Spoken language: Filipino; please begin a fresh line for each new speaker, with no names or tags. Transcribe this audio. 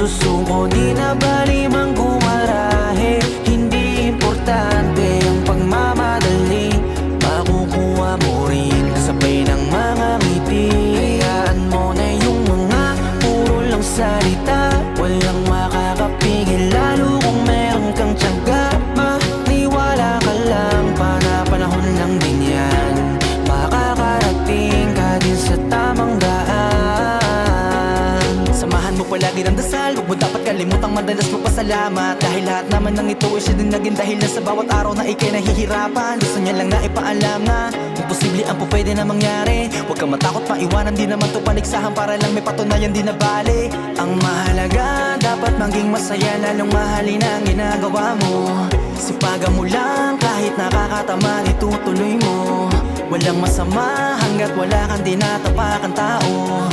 susuko Di na bali mang gumarahe? Hindi importante ang pagmamadali. Makukuha mo rin kasabay ng mga ngiti. Hayaan mo na yung mga puro lang salita. Walang makakapigil lalo kung meron kang tiyaga. Maniwala ka lang, pana-panahon lang din yan. Makakarating ka din sa tamang daan. Samahan mo palagi ng dasal mo dapat kalimutang madalas magpasalamat. Dahil lahat naman ng ito ay siya din naging dahilan Sa bawat araw na ikay nahihirapan. Gusto niya lang na ipaalam na Kung posible ang pupwede na mangyari. Huwag kang matakot maiwanan Di naman to paligsahan. Para lang may patunayan di na bali Ang mahalaga Dapat maging masaya Lalong mahalin ang ginagawa mo. Sipagan mo lang Kahit nakakatamad Itutuloy mo. Walang masama Hanggat wala kang dinatapakan tao